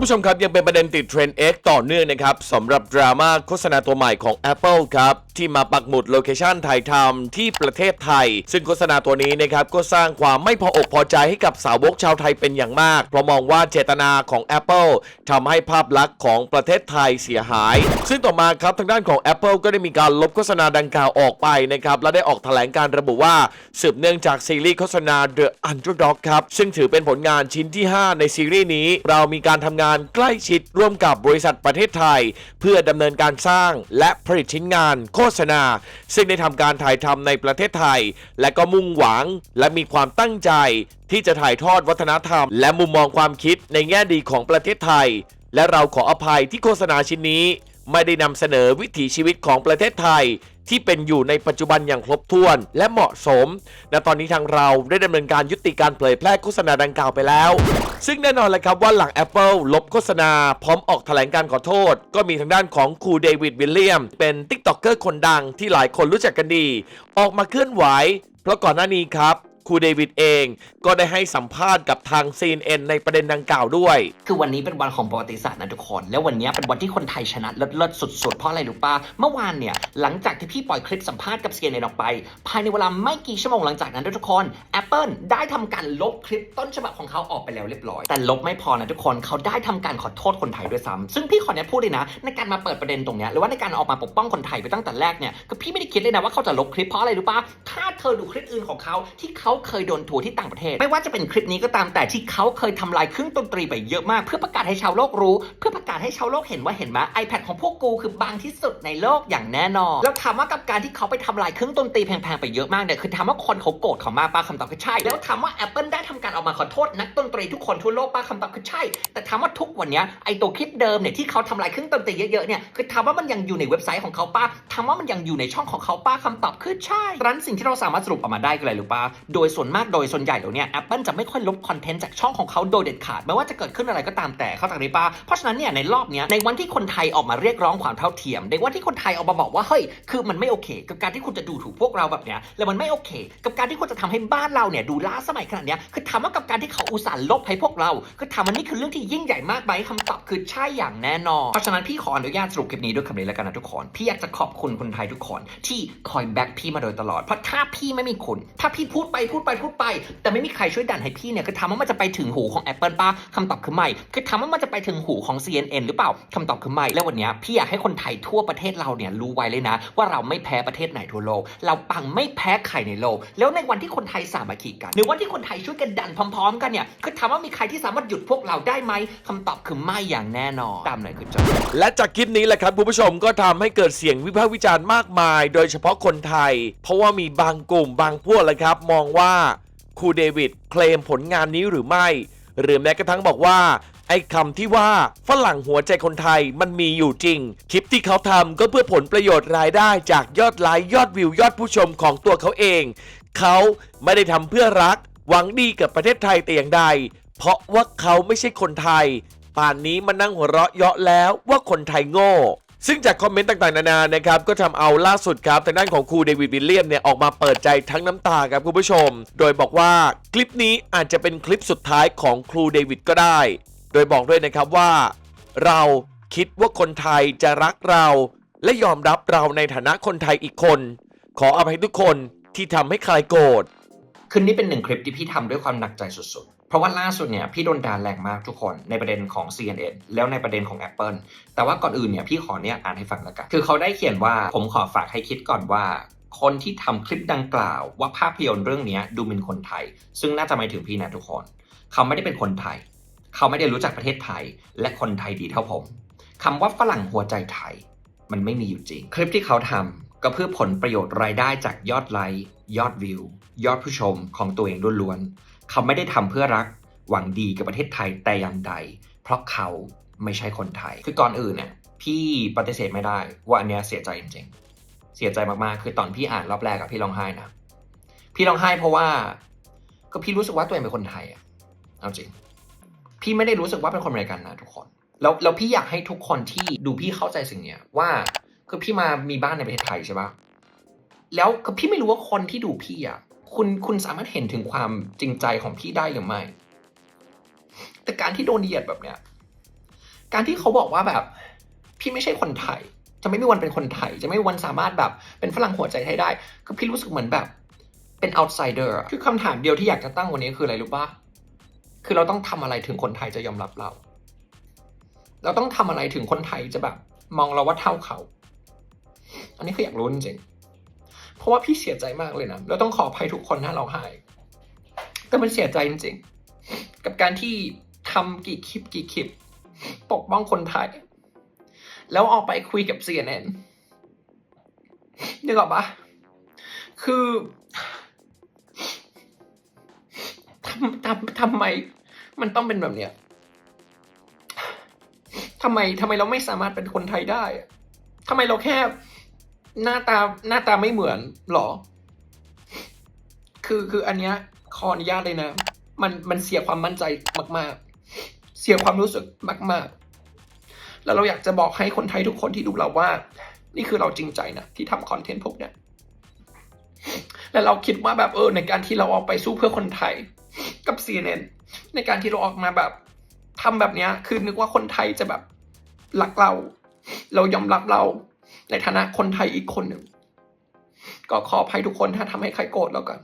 คุณผู้ชมครับยังเป็นประเด็นติดเทรนด์ X ต่อเนื่องนะครับสำหรับดราม่าโฆษณาตัวใหม่ของ Apple ครับที่มาปักหมุดโลเคชันถ่ายทำที่ประเทศไทย ซึ่งโฆษณาตัวนี้นะครับก็สร้างความไม่พออกพอใจให้กับสาวกชาวไทยเป็นอย่างมาก เพราะมองว่าเจตนาของ Apple ทำให้ภาพลักษณ์ของประเทศไทยเสียหาย ซึ่งต่อมาครับทางด้านของ Apple ก็ได้มีการลบโฆษณาดังกล่าวออกไปนะครับและได้ออกแถลงการระบุว่าสืบเนื่องจากซีรีส์โฆษณา The Underdog ครับซึ่งถือเป็นผลงานชิ้นที่ 5 ในซีรีส์นี้ เรามีการทำงานใกล้ชิดร่วมกับบริษัทประเทศไทย เพื่อดำเนินการสร้างและผลิตชิ้นงานโฆฆษณา ซึ่งได้ทำการถ่ายทำในประเทศไทย และก็มุ่งหวังและมีความตั้งใจ ที่จะถ่ายทอดวัฒนธรรม และมุมมองความคิดในแง่ดีของประเทศไทย และเราขออภัยที่โฆษณาชิ้นนี้ ไม่ได้นำเสนอวิถีชีวิตของประเทศไทย ที่เป็นอยู่ในปัจจุบันอย่างครบถ้วน และเหมาะสม และตอนนี้ทางเราได้ดำเนินการยุติการเผยแพร่โฆษณาดังกล่าวไปแล้ว ซึ่งแน่นอนเลยครับว่าหลัง Apple ลบโฆษณา พร้อมออกแถลงการขอโทษ ก็มีทางด้านของครูเดวิดวิลเลียม เป็นติ๊กต็อกเกอร์คนดังที่หลายคนรู้จักกันดี ออกมาเคลื่อนไหว เพราะก่อนหน้านี้ครับ ครูเดวิดเอง ก็ได้ให้สัมภาษณ์กับทาง CNN ในประเด็นดังกล่าวด้วย คือวันนี้เป็นวันของประวัติศาสตร์นะทุกคน แล้ววันนี้เป็นวันที่คนไทยชนะเลิศๆสุดๆ เพราะอะไรรู้ป่ะเมื่อวานเนี่ย หลังจากที่พี่ปล่อยคลิปสัมภาษณ์กับ CNN ออกไป ภายในเวลาไม่กี่ชั่วโมงหลังจากนั้นทุกคน Apple ได้ทำการลบคลิปต้นฉบับของเขาออกไปแล้วเรียบร้อย แต่ลบไม่พอนะทุกคนเขาได้ทำการขอโทษคนไทยด้วยซ้ำซึ่งพี่ขอเนี่ยพูดเลยนะ ในการมาเปิดประเด็นตรงเนี้ยหรือว่าในการออกมาปกป้องคนไทยไปตั้งแต่แรกเนี่ยคือพี่ไม่ได้คิดเลยนะว่าเขาจะลบคลิปเพราะอะไรรู้ปะถ้าเธอดูคลิปอื่นของเขาที่เขาเคยโดนทัวร์ที่ต่างประเทศ ไม่ว่าจะเป็นคลิปนี้ก็ตามแต่ที่เขาเคยทำลายเครื่องดนตรีไปเยอะมากเพื่อประกาศให้ชาวโลกรู้ เพื่อประกาศให้ชาวโลกเห็นว่าเห็นไหม iPad ของพวกกูคือบางที่สุดในโลกอย่างแน่นอนแล้วถามว่ากับการที่เขาไปทำลายเครื่องดนตรีแพงๆไปเยอะมากเนี่ยคือถามว่าคนเขาโกรธเขามากป้าคำตอบคือใช่ แล้วถามว่า Apple ได้ทำการออกมาขอโทษนักดนตรีทุกคนทั่วโลกป้าคำตอบคือใช่ แต่ถามว่าทุกวันนี้ไอตัวคลิปเดิมเนี่ยที่เขาทำลายเครื่องดนตรีเยอะๆเนี่ยคือถามว่ามันยังอยู่ในเว็บไซต์ของเขาป้าถามว่ามันยังอยู่ในช่องของเขาป้าคำตอบคือใช่ดังนั้นสิ่งที่เราสามารถสรุปออกมาได้คืออะไรหรู้ป้าโดยส่วนมากโดยส่วนใหญ่แล้วเนี่ย Apple จะไม่ค่อยลบคอนเทนต์จากช่องของเขาโดยเด็ดขาดไม่ว่าจะเกิดขึ้นอะไรก็ตามแต่เข้าใจไหมป้าเพราะฉะนั้นเนี่ยในรอบเนี้ยในวันที่คนไทยออกมาเรียกร้องความเท่าเทียมในวันที่คนไทยออกมาบอกว่าเฮ้ยคือมันไม่โอเค กับการที่คุณจะดูถูกพวกเราแบบเนี้ยแล้วมันไม่โอเค กับการที่คุณจะทำให้บ้านเราเนี่ยดูล้าสมัยขนาดนี้คือถามว่ากับการที่เขาอุตส่าห์ลบให้พวกเรา คือถามว่านี่คือเรื่องที่ยิ่งใหญ่มากไหมคำตอบคือใช่อย่างแน่นอน เพราะฉะนั้นพี่ขออนุญาตสรุปคลิปนี้ด้วยคำนี้แล้วกันนะทุกคน พี่อยากจะขอบคุณคนไทยทุกคนที่คอยแบ็คพี่มาโดยตลอด เพราะถ้าพี่ไม่มีคุณถ้าพี่พูดไปพูดไปพูดไป แต่ไม่มีใครช่วยดันให้พี่เนี่ยคือถามว่ามันจะไปถึงหูของ Apple ป้าคำตอบคือไม่ คือถามว่ามันจะไปถึงหูของ CNN หรือเปล่าคำตอบคือไม่ แล้ววันนี้พี่อยากให้คนไทยทั่วประเทศเราเนี่ยรู้ไว้เลยนะ ว่าเราไม่แพ้ประเทศไหนทั่วโลก เราปังไม่แพ้ใครในโลก แล้วในวันที่คนไทยสามคคีกันในวันที่คนไทยช่วยกันดันพร้อมๆ กันเนี่ยคือถามว่ามีใครที่สามารถหยุดพวกเราได้ไหมคำตอบคือไม่อย่างแน่นอนตามไหนคือจบและจากคลิปนี้แหละครับคุณผู้ชมก็ทำให้เกิดเสียงวิพากษ์วิจารณ์มากมาย โดยเฉพาะคนไทย เพราะว่ามีบางกลุ่มบางพวกแหละครับ มองว่าครูเดวิดเคลมผลงานนี้หรือไม่ หรือแม้กระทั่งบอกว่าไอ้คำที่ว่าฝรั่งหัวใจคนไทยมันมีอยู่จริง คลิปที่เขาทำก็เพื่อผลประโยชน์รายได้จากยอดไลค์ยอดวิวยอดผู้ชมของตัวเขาเอง เขาไม่ได้ทำเพื่อรัก หวังดีกับประเทศไทยแต่อย่างใด เพราะว่าเขาไม่ใช่คนไทย ป่านนี้มานั่งหัวเราะเยาะแล้วว่าคนไทยโง่ซึ่งจากคอมเมนต์ต่างๆ นานานะครับก็ทำเอาล่าสุดครับทางด้านของครูเดวิดวิลเลียมเนี่ยออกมาเปิดใจทั้งน้ำตาครับคุณผู้ชม โดยบอกว่าคลิปนี้อาจจะเป็นคลิปสุดท้ายของครูเดวิดก็ได้ โดยบอกด้วยนะครับว่า เราคิดว่าคนไทยจะรักเรา และยอมรับเราในฐานะคนไทยอีกคน ขออภัยทุกคน ที่ทำให้ใครโกรธ คือนี่เป็นหนึ่งคลิปที่พี่ทำด้วยความหนักใจสุดๆ เพราะว่าล่าสุดเนี่ยพี่โดนด่าแรงมากทุกคนในประเด็นของ CNN แล้วในประเด็นของ Apple แต่ว่าก่อนอื่นเนี่ยพี่ขอเนี่ยอ่านให้ฟังแล้วกัน คือเขาได้เขียนว่าผมขอฝากให้คิดก่อนว่า คนที่ทำคลิปดังกล่าว ว่าภาพยนตร์เรื่องเนี้ยดูเป็นคนไทย ซึ่งน่าจะหมายถึงพี่นะทุกคน เขาไม่ได้เป็นคนไทย เขาไม่ได้รู้จักประเทศไทย และคนไทยดีเท่าผมคำว่าฝรั่งหัวใจไทย มันไม่มีอยู่จริง คลิปที่เขาทำ ก็เพื่อผลประโยชน์รายได้จากยอดไลค์ยอดวิว ยอดผู้ชมของตัวเองล้วนๆ เขาไม่ได้ทำเพื่อรักหวังดีกับประเทศไทยแต่อย่างใด เพราะเขาไม่ใช่คนไทย คือก่อนอื่นเนี่ยพี่ปฏิเสธไม่ได้ว่าอันเนี้ยเสียใจจริงๆ เสียใจมากๆ คือตอนพี่อ่านรอบแรกอะพี่ร้องไห้นะ พี่ร้องไห้เพราะว่า ก็พี่รู้สึกว่าตัวเองเป็นคนไทยอะเอาจริง พี่ไม่ได้รู้สึกว่าเป็นคนอเมริกันนะทุกคน แล้วแล้วพี่อยากให้ทุกคนที่ดูพี่เข้าใจสิ่งเนี้ยว่า คือพี่มามีบ้านในประเทศไทยใช่ปะแล้วคือพี่ไม่รู้ว่าคนที่ดูพี่อะ คุณคุณสามารถเห็นถึงความจริงใจของพี่ได้หรือไม่ แต่การที่โดนเหยียดแบบเนี้ย การที่เขาบอกว่าแบบ พี่ไม่ใช่คนไทย จะไม่มีวันเป็นคนไทย จะไม่มีวันสามารถแบบเป็นฝรั่งหัวใจให้ได้ คือพี่รู้สึกเหมือนแบบเป็น outsider อะคือคำถามเดียวที่อยากจะตั้งวันนี้คืออะไรรู้ปะคือเราต้องทำอะไรถึงคนไทยจะยอมรับเรา เราต้องทำอะไรถึงคนไทยจะแบบ มองเราว่าเท่าเขา อันนี้คืออยากรู้จริงๆเพราะว่าพี่เสียใจมากเลยนะแล้วต้องขออภัยทุกคนถ้าเราหายแต่มันเสียใจจริงๆ กับการที่ทำกี่คลิปกี่คลิป ปกป้องคนไทย แล้วออกไปคุยกับ CNN นึกออกปะคือทำทำทำไม มันต้องเป็นแบบเนี้ยทำไมทำไมเราไม่สามารถเป็นคนไทยได้ทำไมเราแค่ หน้าตาหน้าตาไม่เหมือนหรอ คือคืออันเนี้ยขออนุญาตเลยนะ มันมันเสียความมั่นใจมาก ๆ เสียความรู้สึกมาก ๆ แล้วเราอยากจะบอกให้คนไทยทุกคนที่ดูเราว่า นี่คือเราจริงใจนะที่ทำคอนเทนต์พวกเนี้ยและเราคิดว่าแบบเออในการที่เราออกไปสู้เพื่อคนไทยกับ CNN ในการที่เราออกมาแบบทำแบบเนี้ยคือนึกว่าคนไทยจะแบบรักเรา เรายอมรับเรา ในฐานะคนไทยอีกคนหนึ่ง ก็ขออภัยทุกคนถ้าทำให้ใครโกรธแล้วกัน